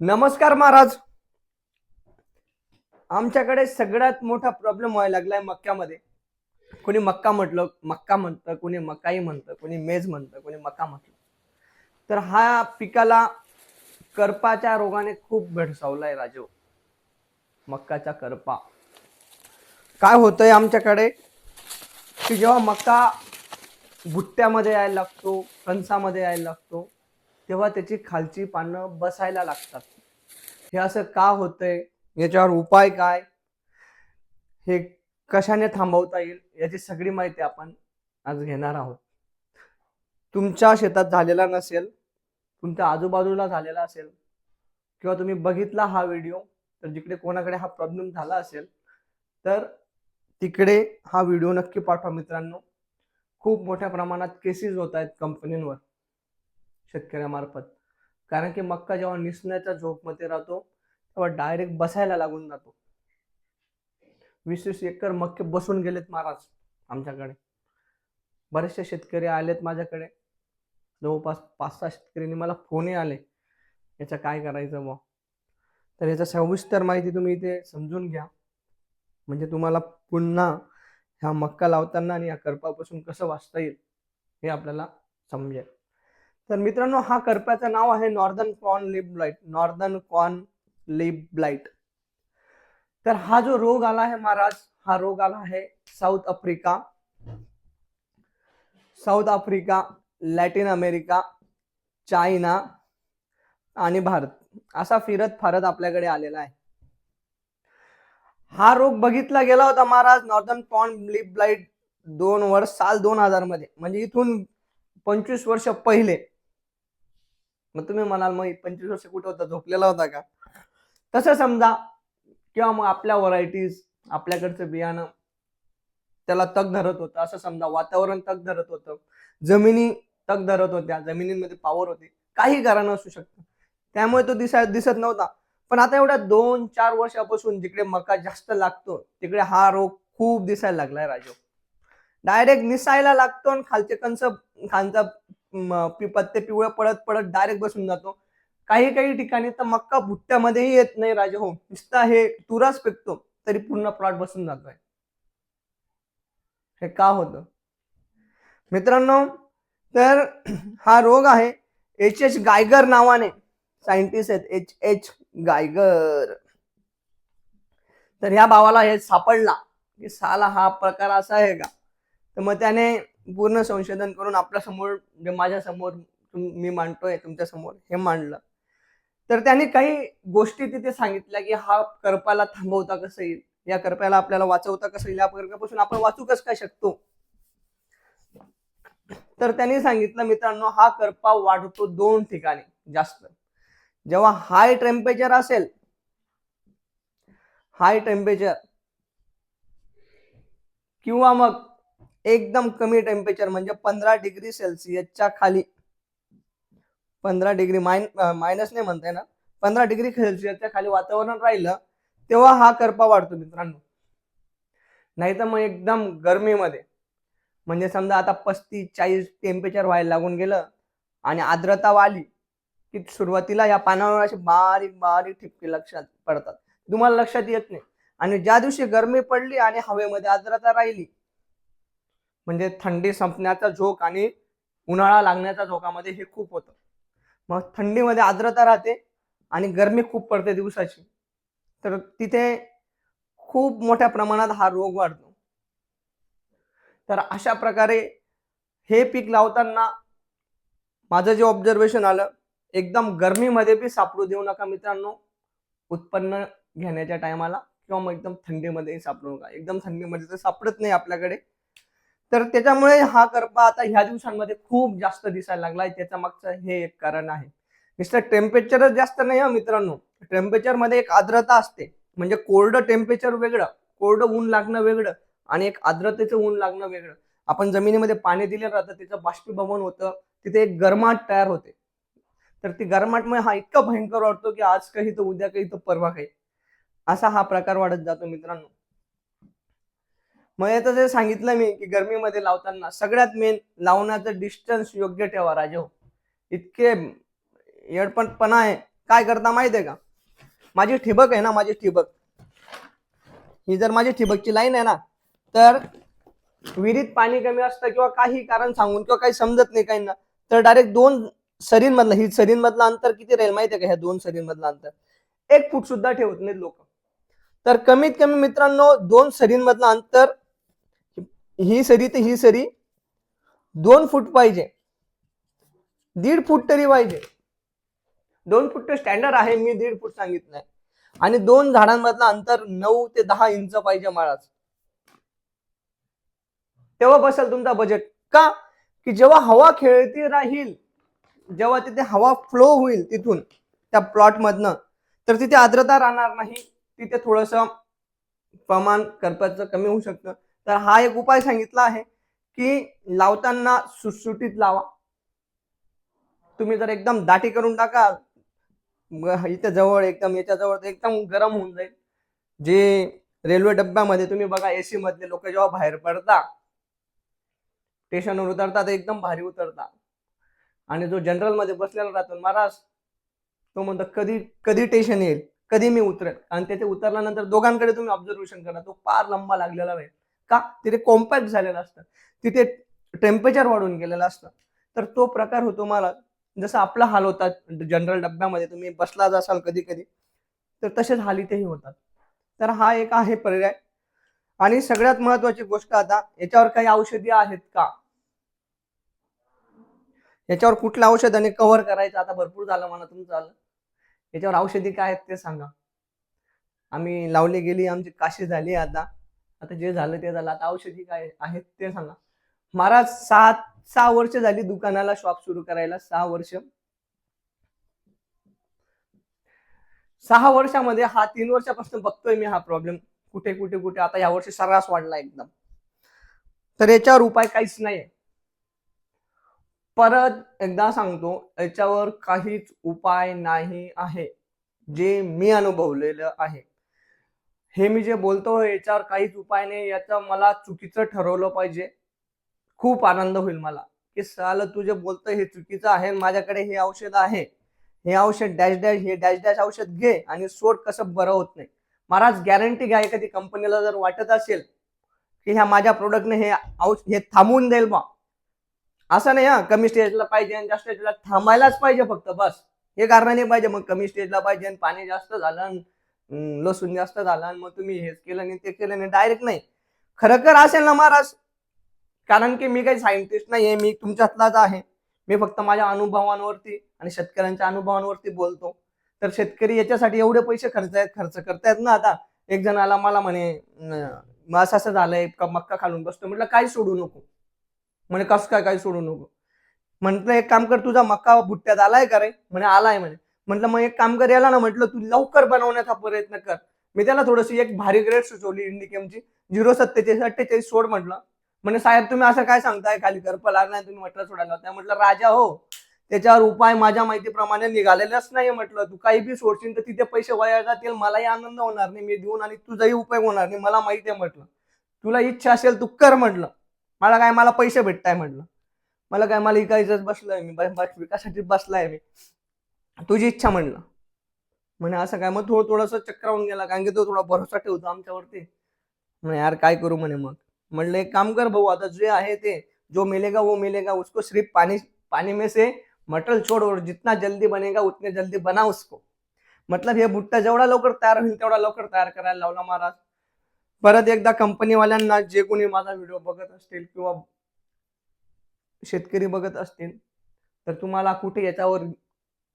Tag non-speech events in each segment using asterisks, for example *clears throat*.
नमस्कार महाराज. आमच्याकडे सगळ्यात मोठा प्रॉब्लेम व्हायला लागलाय मक्क्यामध्ये. कोणी मक्का म्हटलं मक्का म्हणतं कोणी मकाई म्हणतं कोणी मेज म्हणतं कोणी मका म्हटलं. तर हा पिकाला करपाच्या रोगाने खूप भेडसावलाय राजू. मक्काचा करपा. काय होतंय आमच्याकडे? की जेव्हा मका बुट्ट्यामध्ये यायला लागतो कणसामध्ये यायला लागतो तेव्हा त्याची खालची पानं बसायला लागतात. हे असं का होतंय? याच्यावर उपाय काय? हे कशाने थांबवता येईल? याची सगळी माहिती आपण आज घेणार आहोत. तुमच्या शेतात झालेला नसेल तुमच्या आजूबाजूला झालेला असेल किंवा तुम्ही बघितला हा व्हिडिओ तर जिकडे कोणाकडे हा प्रॉब्लेम झाला असेल तर तिकडे हा व्हिडिओ नक्की पाठवा मित्रांनो. खूप मोठ्या प्रमाणात केसेस होत आहेत कंपनींवर शेतकऱ्यामार्फत. कारण की मक्का जेव्हा निसण्याच्या झोपमध्ये राहतो तेव्हा डायरेक्ट बसायला लागून जातो. वीस वीस एकर मक्के बसून गेलेत महाराज आमच्याकडे. बरेचसे शेतकरी आलेत माझ्याकडे. जवळपास पाच सहा शेतकऱ्यांनी मला फोनही आले. याचं काय करायचं मग तर याचा सविस्तर माहिती तुम्ही इथे समजून घ्या. म्हणजे तुम्हाला पुन्हा ह्या मक्का लावताना आणि या करपापासून कसं वाचता येईल हे आपल्याला समजेल. तर मित्रांनो हा करप्याचं नाव आहे northern corn leaf blight northern corn leaf blight तर हा जो रोग आला आहे महाराज हा रोग आला आहे South Africa South Africa Latin America China आणि भारत. असा फिरत फारत आपल्याकडे आलेला आहे. हा रोग बघितला गेला होता महाराज नॉर्दर्न पॉन लिप ब्लाइट दोन वर्ष साल दोन हजारमध्ये. म्हणजे इथून पंचवीस वर्ष पहिले मग तुम्ही म्हणाल मग पंचवीस वर्ष कुठे होता? झोपलेला होता का? तसं समजा किंवा मग आपल्या व्हरायटीज आपल्याकडचं बियाणं त्याला तग धरत होतं. असं समजा वातावरण तग धरत होतं. जमिनी तग धरत होत्या. जमिनींमध्ये पावर होती. काही कारण असू शकतं. त्यामुळे तो दिसा दिसत नव्हता. पण आता एवढ्या दोन चार वर्षापासून जिकडे मका जास्त लागतो तिकडे हा रोग खूप दिसायला लागलाय राजो. डायरेक्ट निसायला लागतो आणि खालचे कंस खालचा पत्ते पिवळे पडत पडत डायरेक्ट बसून जातो. काही काही ठिकाणी तर मक्का भुट्ट्यामध्येही येत नाही राजा. हो नुसता हे तुराच पिकतो तरी पूर्ण प्लॉट बसून जातोय. हे का होतं? मित्रांनो तर *clears throat* हा रोग आहे. एच एच गायगर नावाने. सायंटिस्ट आहेत. एच एच गायगर तर ह्या भावाला हे सापडला. की साला हा प्रकार असा आहे का? तर मग त्याने पूर्ण संशोधन करून आपल्यासमोर जे माझ्यासमोर तुम- मी मांडतोय तुमच्यासमोर हे मांडलं. तर त्याने काही गोष्टी तिथे सांगितल्या की हा करपाला थांबवता कसं येईल? या करप्याला आपल्याला वाचवता कसं येईल? या करप्यापासून आपण वाचू कसं काय शकतो? तर त्यांनी सांगितलं मित्रांनो हा करपा वाढतो दोन ठिकाणी जास्त. जेव्हा हाय टेम्परेचर असेल हाय टेम्परेचर किंवा मग एकदम कमी टेम्परेचर म्हणजे पंधरा डिग्री सेल्सिअसच्या खाली. पंधरा डिग्री मायनस नाही म्हणताय ना. पंधरा डिग्री सेल्सिअसच्या खाली वातावरण राहिलं तेव्हा हा करपा वाढतो मित्रांनो. नाही तर मग एकदम गरमीमध्ये. म्हणजे समजा आता पस्तीस चाळीस टेम्परेचर व्हायला लागून गेलं आणि आर्द्रता वाली की सुरुवातीला या पानावर असे बारीक बारीक ठिपके लक्षात पडतात. तुम्हाला लक्षात येत नाही. आणि ज्या दिवशी गरमी पडली आणि हवेमध्ये आर्द्रता राहिली म्हणजे थंडी संपण्याचा झोक आणि उन्हाळा लागण्याच्या झोकामध्ये हे खूप होतं. मग थंडीमध्ये आर्द्रता राहते आणि गरमी खूप पडते दिवसाची. तर तिथे खूप मोठ्या प्रमाणात हा रोग वाढतो. तर अशा प्रकारे हे पीक लावताना माझं जे ऑब्झर्वेशन आलं एकदम गरमीमध्ये बी सापडू देऊ नका मित्रांनो. उत्पन्न घेण्याच्या टायमाला किंवा मग एकदम थंडीमध्येही सापडू नका. एकदम थंडीमध्ये तर सापडत नाही आपल्याकडे. तर त्याच्यामुळे हा गरबा आता ह्या दिवसांमध्ये खूप जास्त दिसायला लागलाय. त्याच्या मागचं हे एक कारण आहे. नुसतं टेम्परेचरच जास्त नाही हा हो मित्रांनो. टेम्परेचरमध्ये एक आर्द्रता असते. म्हणजे कोल्ड टेम्परेचर वेगळं कोल्ड ऊन लागणं वेगळं आणि एक आर्द्रतेचं ऊन लागणं वेगळं. आपण जमिनीमध्ये पाणी दिलं राहतं त्याचं बाष्पीभवन होतं तिथे एक गरमाट तयार होते. तर ती गरमाटमुळे हा इतका भयंकर वाटतो की आज काही तर उद्या काही तर परवा काही. असा हा प्रकार वाढत जातो मित्रांनो. मग याचं जे सांगितलं मी की गरमीमध्ये लावताना सगळ्यात मेन लावण्याचं डिस्टन्स योग्य ठेवा राजे हो. इतके येडपणपणा आहे. काय करता माहिती आहे का? माझी ठिबक आहे ना माझी ठिबक. ही जर माझी ठिबकची लाईन आहे ना तर विहिरीत पाणी कमी असतं किंवा काही कारण सांगून किंवा काही समजत नाही काही ना तर डायरेक्ट दोन सरींमधलं ही सरींमधलं अंतर किती राहील माहिती आहे का? ह्या दोन सरींमधलं अंतर. एक फूट सुद्धा ठेवत नाहीत लोक. तर कमीत कमी मित्रांनो दोन सरींमधलं अंतर ही सरी ते ही सरी दोन फूट पाहिजे. दीड फूट तरी पाहिजे. दोन फूट तर स्टँडर्ड आहे मी दीड फूट सांगितलंय आणि दोन झाडांमधलं अंतर नऊ ते दहा इंच पाहिजे माळाच. तेव्हा बसेल तुमचा बजेट का? की जेव्हा हवा खेळती राहील जेव्हा तिथे हवा फ्लो होईल तिथून त्या प्लॉटमधनं तर तिथे आर्द्रता राहणार नाही. तिथे थोडस प्रमाण करपाचं कमी होऊ शकतं. तर हा एक उपाय सांगितला आहे की लावताना सुटसुटीत लावा. तुम्ही जर एकदम दाटी करून टाका इथे जवळ एकदम याच्या जवळ एकदम गरम होऊन जाईल. जे रेल्वे डब्यामध्ये तुम्ही बघा एसी मधले लोक जेव्हा बाहेर पडता स्टेशनवर उतरता ते एकदम भारी उतरता आणि जो जनरलमध्ये बसलेला राहतो महाराज तो म्हणतो कधी कधी स्टेशन येईल कधी मी उतरेल आणि त्याचे उतरल्यानंतर दोघांकडे तुम्ही ऑब्झर्वेशन करा तो फार लंबा लागलेला राहील. का? तिथे कॉम्पॅक्ट झालेला असतं. तिथे टेम्परेचर वाढून गेलेलं असतं. तर तो प्रकार होतो मला. जसं आपला हाल होतात जनरल डब्यामध्ये तुम्ही बसला असाल कधी कधी तर तसेच हाल इथेही होतात. तर हा एक आहे पर्याय. आणि सगळ्यात महत्वाची गोष्ट आता याच्यावर काही औषधी आहेत का? याच्यावर कुठल्या औषधाने कव्हर करायचं? आता भरपूर झालं मला तुमचं झालं. याच्यावर औषधी काय आहेत ते सांगा. आम्ही लावली गेली आमची काशी झाली आता. आता जे झालं ते झालं. आता औषधी काय आहेत ते सांगा. महाराज सात सहा वर्ष झाली दुकानाला शॉप सुरू करायला. सहा वर्ष. सहा वर्षामध्ये हा तीन वर्षापासून बघतोय मी हा प्रॉब्लेम कुठे कुठे कुठे? आता या वर्षी सर्रास वाढला एकदम. तर याच्यावर उपाय काहीच नाही परत एकदा सांगतो याच्यावर काहीच उपाय नाही आहे. जे मी अनुभवलेलं आहे. हे मी जे बोलतो याच्यावर काहीच उपाय नाही. याचं मला चुकीचं ठरवलं पाहिजे. खूप आनंद होईल मला. की साल तू जे बोलतोय हे चुकीचं आहे माझ्याकडे हे औषध आहे. हे औषध डॅश डॅश हे डॅश डॅश औषध घे आणि सोड कसं बरं होत नाही. महाराज गॅरंटी घ्या एखादी कंपनीला जर वाटत असेल की ह्या माझ्या प्रोडक्टने हे औष हे थांबवून देईल बा. असं नाही हा कमी स्टेजला पाहिजे आणि जास्त स्टेजला थांबायलाच पाहिजे फक्त बस. हे कारण नाही पाहिजे मग कमी स्टेजला पाहिजे आणि पाणी जास्त झालं लसूण जास्त झालं आणि मग तुम्ही हेच केलं नाही ते केलं नाही डायरेक्ट नाही. खरं असेल ना महाराज कारण की मी काही सायंटिस्ट नाही आहे मी तुमच्यातलाच आहे. मी फक्त माझ्या अनुभवांवरती आणि शेतकऱ्यांच्या अनुभवांवरती बोलतो. तर शेतकरी याच्यासाठी एवढे पैसे खर्च आहेत खर्च करतायत ना आता. एक जण आला मला म्हणे असं असं झालंय का मक्का खालून बसतो म्हटलं काय सोडू नको. म्हणे कसं काय काय सोडू नको? म्हटलं एक काम कर तुझा मक्का बुट्ट्यात आलाय का रे? म्हणे आलाय. म्हणे म्हटलं मग एक काम कर याला ना म्हटलं तू लवकर बनवण्याचा प्रयत्न कर. मी त्याला थोडीशी एक भारी ग्रेड सुचवली इंडिकेमची झिरो सत्तेचाळीस अठ्ठेचाळीस सोड म्हटलं. म्हणजे साहेब तुम्ही असं काय सांगताय? खाली करप नाही तुम्ही म्हटलं सोडायला त्या म्हटलं राजा हो त्याच्यावर उपाय माझ्या माहितीप्रमाणे निघालेलाच नाही म्हटलं. तू काही बी सोडशील तर तिथे पैसे वाया जातील मलाही आनंद होणार नाही मी देऊन आणि तुझाही उपयोग होणार नाही मला माहिती आहे म्हटलं. तुला इच्छा असेल तू कर म्हटलं. मला काय मला पैसे भेटताय म्हटलं. मला काय मला इकायचंच बसलोय मी बस विकासाठी बसलाय मी. तुझी इच्छा म्हणलं. म्हणे असं काय? मग थोडं थोडंसं चक्रावून गेला. कारण की तो थोडा भरोसा ठेवतो आमच्यावरती. म्हणे यार काय करू म्हणे मग? म्हणलं एक काम कर भाऊ आता जे आहे ते जो मिलेगा वो मिलेगा उसको सिर्फ पाणी पाणी में से मटल छोड़ और जितना जल्दी बनेगा उतने जल्दी बना उसको। मतलब हे भुट्टा जेवढा लवकर तयार होईल तेवढा लवकर तयार करायला लावला महाराज. परत एकदा कंपनीवाल्यांना जे कोणी माझा व्हिडिओ बघत असतील किंवा शेतकरी बघत असतील तर तुम्हाला कुठे याच्यावर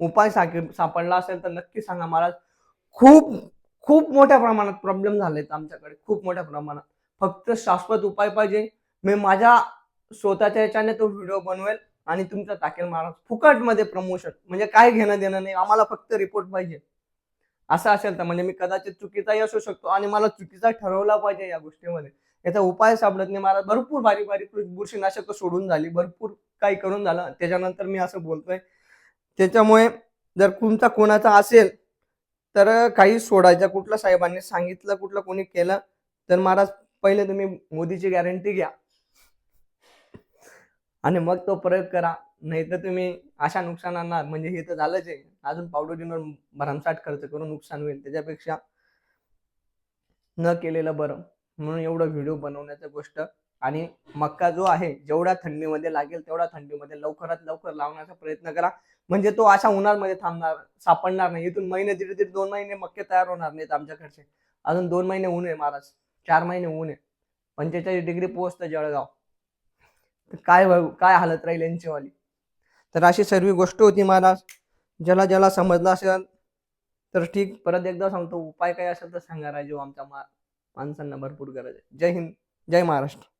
उपाय साके- सापडला असेल तर नक्की सांगा महाराज. खूप खूप मोठ्या प्रमाणात प्रॉब्लेम झालेत आमच्याकडे. खूप मोठ्या प्रमाणात. फक्त शाश्वत उपाय पाहिजे. मी माझ्या स्वतःच्या याच्याने तो व्हिडिओ बनवेल आणि तुमचा टाकेल महाराज. फुकटमध्ये प्रमोशन म्हणजे काय घेणं देणं नाही. आम्हाला फक्त रिपोर्ट पाहिजे. असं असेल तर. म्हणजे मी कदाचित चुकीचाही असू शकतो आणि मला चुकीचा ठरवला पाहिजे या गोष्टीमध्ये. याचा उपाय सापडत नाही मला भरपूर बारीक बारीक बुरशीनाशक सोडून झाली. भरपूर काही करून झालं. त्याच्यानंतर मी असं बोलतोय त्याच्यामुळे जर तुमचा कोणाचा असेल तर काही सोडायचं. कुठलं साहेबांनी सांगितलं कुठलं कोणी केलं तर महाराज पहिले तुम्ही मोदीची गॅरंटी घ्या. आणि मग तो प्रयोग करा. नाही तर तुम्ही अशा नुकसानांना म्हणजे हे तर झालंच आहे. अजून पावडोजींवर भरमसाठ खर्च करून नुकसान होईल. त्याच्यापेक्षा न केलेलं बरं. म्हणून एवढं व्हिडिओ बनवण्याचं गोष्ट. आणि मक्का जो आहे जेवढ्या थंडीमध्ये लागेल तेवढ्या थंडीमध्ये लवकरात लवकर लावण्याचा प्रयत्न करा. म्हणजे तो अशा उन्हाळ्यामध्ये थांबणार सापडणार नाही. इथून महिने धीरे धीरे दोन महिने मक्के तयार होणार नाहीत आमच्याकडचे अजून दोन महिने ऊन आहे महाराज. चार महिने ऊन आहे. पंचेचाळीस डिग्री पोहोचतं जळगाव. काय काय हालत राहील यांचीवाली? तर अशी सर्व गोष्ट होती महाराज. ज्याला ज्याला समजलं असेल तर ठीक. परत एकदा सांगतो उपाय काय असेल तर सांगा राजू. आमच्या मा- माणसांना भरपूर गरज आहे. जय हिंद. जय महाराष्ट्र.